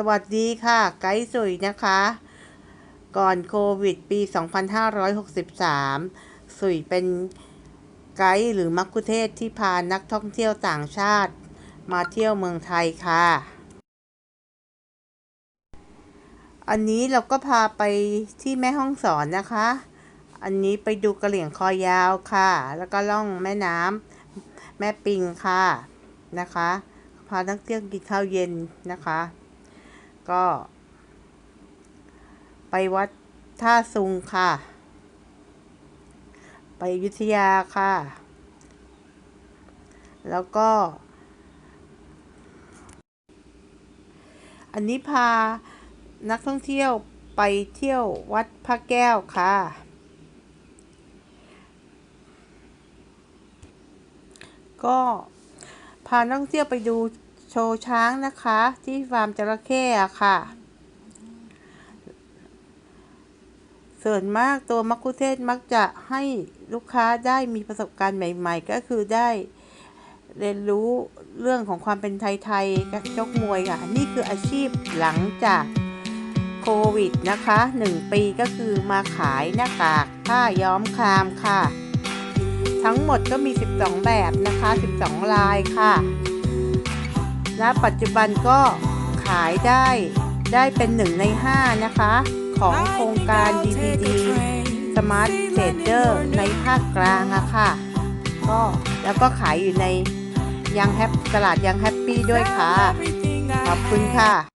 สวัสดีค่ะ ไกด์สุยนะคะ ก่อนโควิดปี 2563 สุยเป็นไกด์หรือมักคุเทศที่พานักท่องเที่ยวต่างชาติ มาเที่ยวเมืองไทยค่ะ อันนี้เราก็พาไปที่แม่ห้องสอนนะคะ อันนี้ไปดูกระเหลี่ยงคอยาวค่ะ แล้วก็ล่องแม่น้ำแม่ปิงค่ะนะคะ พานักเที่ยวกินข้าวเย็นนะคะ ก็ ไปวัดท่าซุงค่ะ ไปยุธยาค่ะ แล้วก็ อันนี้พานักท่องเที่ยวไปเที่ยววัดพระแก้วค่ะ ก็พานักท่องเที่ยวไปดู โชว์ช้างนะคะ ที่ฟาร์มจระเข้อะค่ะ ส่วนมากตัวมักคุเทศมักจะให้ลูกค้าได้มีประสบการณ์ใหม่ ๆ ก็คือได้เรียนรู้เรื่องของความเป็นไทยๆกับชกมวยค่ะ นี่คืออาชีพหลังจากโควิดนะคะหนึ่งปีก็คือมาขายหน้ากากผ้าย้อมคามค่ะ ทั้งหมดก็มี 12 แบบนะคะ 12 ลายค่ะ และปัจจุบันก็ขายได้ได้เป็นหนึ่งใน 5 นะคะ ของโครงการ DVD Smart Trader ในภาคกลางอะค่ะ ก็แล้วก็ขายอยู่ในยังแฮปตลาดยังแฮปปี้ด้วยค่ะ ขอบคุณค่ะ